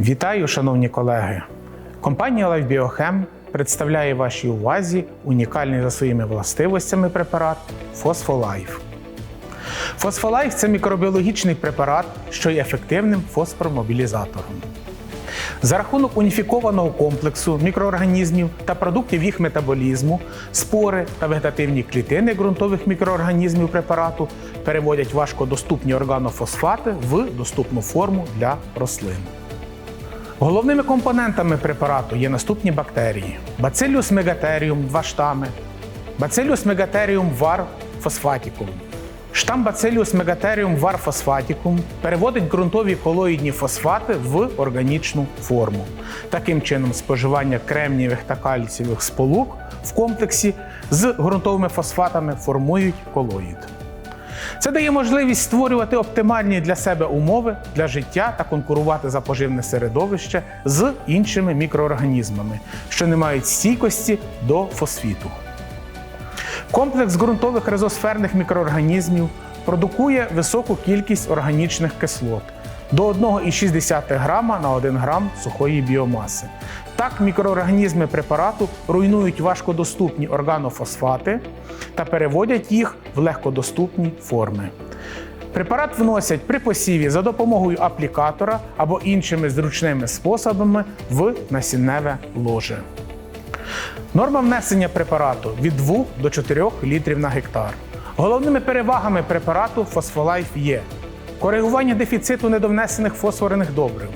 Вітаю, шановні колеги! Компанія LifeBioChem представляє вашій увазі унікальний за своїми властивостями препарат Фосфолайф. Фосфолайф це мікробіологічний препарат, що є ефективним фосформобілізатором. За рахунок уніфікованого комплексу мікроорганізмів та продуктів їх метаболізму, спори та вегетативні клітини ґрунтових мікроорганізмів препарату переводять важкодоступні органофосфати в доступну форму для рослин. Головними компонентами препарату є наступні бактерії: Bacillus megatherium – два штами, Bacillus megatherium var phosphaticum. Штам Bacillus megatherium var phosphaticum переводить ґрунтові колоїдні фосфати в органічну форму. Таким чином, споживання кремнієвих та кальцієвих сполук в комплексі з ґрунтовими фосфатами формують колоїд. Це дає можливість створювати оптимальні для себе умови для життя та конкурувати за поживне середовище з іншими мікроорганізмами, що не мають стійкості до фосфіту. Комплекс ґрунтових резосферних мікроорганізмів продукує високу кількість органічних кислот до 1,6 грама на 1 грам сухої біомаси. Так, мікроорганізми препарату руйнують важкодоступні органофосфати та переводять їх в легкодоступні форми. Препарат вносять при посіві за допомогою аплікатора або іншими зручними способами в насінневе ложе. Норма внесення препарату від 2 до 4 літрів на гектар. Головними перевагами препарату Фосфолайф є коригування дефіциту недовнесених фосфорних добрив,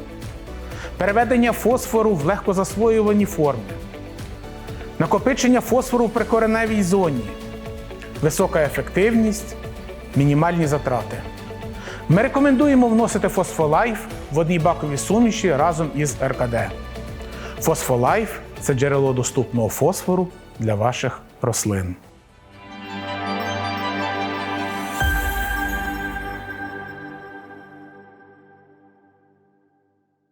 переведення фосфору в легкозасвоювані форми, накопичення фосфору в прикореневій зоні, висока ефективність, мінімальні затрати. Ми рекомендуємо вносити фосфолайф в одній баковій суміші разом із РКД. Фосфолайф це джерело доступного фосфору для ваших рослин.